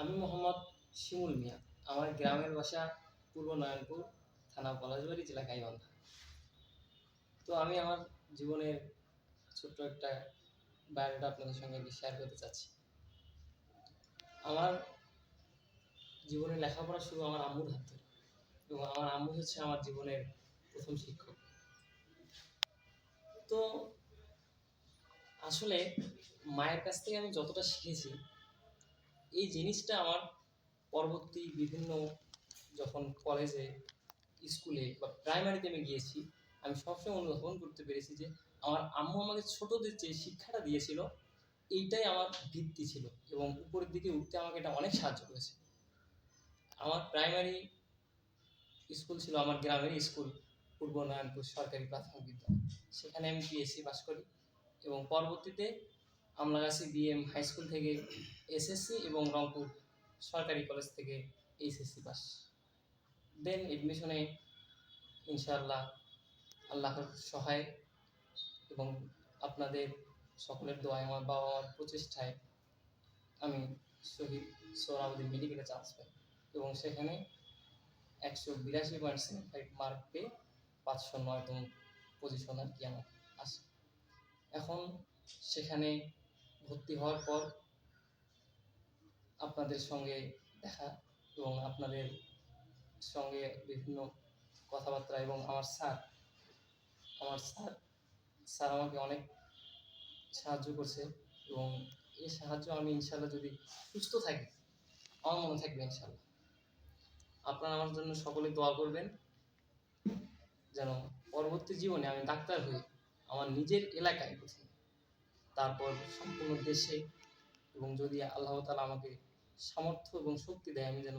আমি মোহাম্মদ শিমুল মিয়া। আমার গ্রামের বাসা পূর্ব নারায়ণপুর, থানা পলাশবাড়ি, জেলা গাইবান্ধা। তো আমি আমার জীবনের ছোট্ট একটা বায়োডাটা আপনাদের সঙ্গে শেয়ার করতে চাচ্ছি। আমার জীবনে লেখাপড়া শুরু আমার আম্মুর হাত ধরে এবং আমার আম্মু হচ্ছে আমার জীবনের প্রথম শিক্ষক। তো আসলে মায়ের কাছ থেকে আমি যতটা শিখেছি এই জিনিসটা আমার পরবর্তী বিভিন্ন যখন কলেজে, স্কুলে বা প্রাইমারিতে আমি গিয়েছি, আমি সবসময় অনুধাবন করতে পেরেছি যে আমার আম্মু আমাকে ছোটোদের যে শিক্ষাটা দিয়েছিল, এইটাই আমার ভিত্তি ছিল এবং উপরের দিকে উঠতে আমাকে এটা অনেক সাহায্য করেছে। আমার প্রাইমারি স্কুল ছিল আমার গ্রামের স্কুল, পূর্ব নারায়ণপুর সরকারি প্রাথমিক বিদ্যালয়। সেখানে আমি বিএসসি পাস করি এবং পরবর্তীতে আমলাগাছি বিএম হাই স্কুল থেকে এসএসসি এবং রংপুর সরকারি কলেজ থেকে এইচএসসি পাস দেন এডমিশনে ইনশাআল্লাহ আল্লাহর সহায় এবং আপনাদের সকলের দোয়ায় আমার বাবা মার প্রচেষ্টায় আমি শহীদ সোহরাউদ্দিন মেডিকেলে চান্স পাই এবং সেখানে একশো বিরাশি সেভেন ফাইভ মার্ক পেয়ে পাঁচশো নয়তম পজিশন আর কি আমার আসে। এখন সেখানে ভর্তি হওয়ার পর আপনাদের সঙ্গে দেখা এবং আপনাদের সঙ্গে বিভিন্ন কথাবার্তা এবং আমার স্যার আমার স্যার স্যার আমাকে অনেক সাহায্য করছে এবং এই সাহায্য আমি ইনশাল্লাহ যদি সুস্থ থাকি, আমার মনে থাকবে ইনশাল্লাহ। আপনারা আমার জন্য সকলে দোয়া করবেন যেন পরবর্তী জীবনে আমি ডাক্তার হই আমার নিজের এলাকায় প্রথমে তারপর সম্পূর্ণ দেশে এবং যদি আল্লাহ তালা আমাকে সামর্থ্য এবং শক্তি দেয় আমি যেন